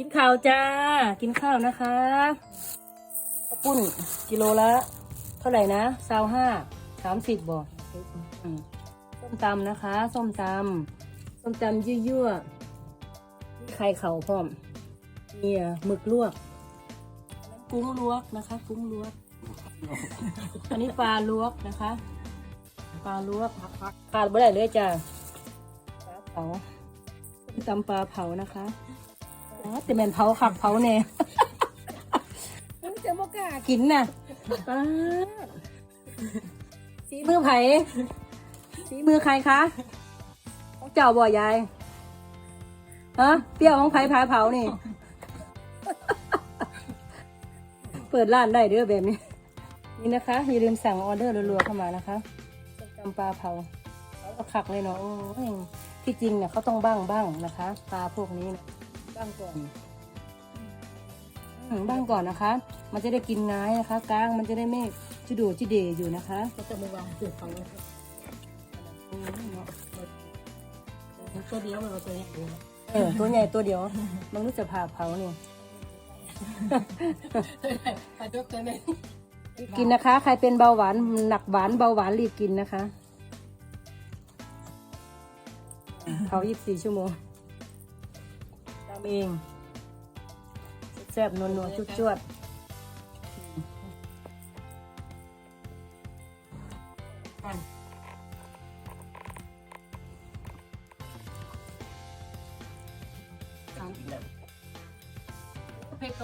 กินข้าวจ้า กินข้าวนะคะข้าวปุ้นกิโลละ เท่าไหร่นะซาวห้าสามสิบบ่อส้มตำนะคะ ส้มตำส้มตำยั่วๆมีไข่เข่าพร้อมมีหมึกลวกกุ้งลวกนะคะ กุ้งลวก อันนี้ปลาลวกนะคะ ปลาลวกขาดไม่ได้เลยจ้ะปลาเผาส้มตำปลาเผานะคะ แต่แม่นเผาขับเผาแน่จะบ่กล้ากินน่ะปลาสีมือไผ่สีมือใครคะของเจ้าบ่ยายฮะเปรี้ยวของไผ่พาเผานี่ เปิดร้านได้เด้อแบบนี้ นี่นะคะ อย่าลืมสั่งออเดอร์รัวๆเข้ามานะคะส้มตำปลาเผาเขาก็คักเลยเนาะโอ้ยที่จริงเนี่ยเขาต้องบ้างบ้างนะคะ ปลาพวกนี้นะ บ้างก่อนอืมบ้างก่อนนะคะ มันจะได้กินง่ายนะคะ กลางมันจะได้ไม่จุดูจิเดอยู่นะคะก็จะมาวางเปลือกเขาเลยอืมเนาะตัวเดียวมันตัวใหญ่เลยเออตัวใหญ่ตัวเดียว มันรู้จะผ่าเผาเนี่ยปลาดุกตัวนึงกินนะคะ ใครเป็นเบาหวานหนักหวานเบาหวานรีบกินนะคะเผา24ชั่วโมง ทำเองแซ่บๆนัวๆจุดๆ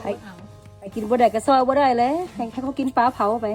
ใครกินบ่ได้ก็ซอยบ่ได้เลยให้ให้เขากินปลาเผาไป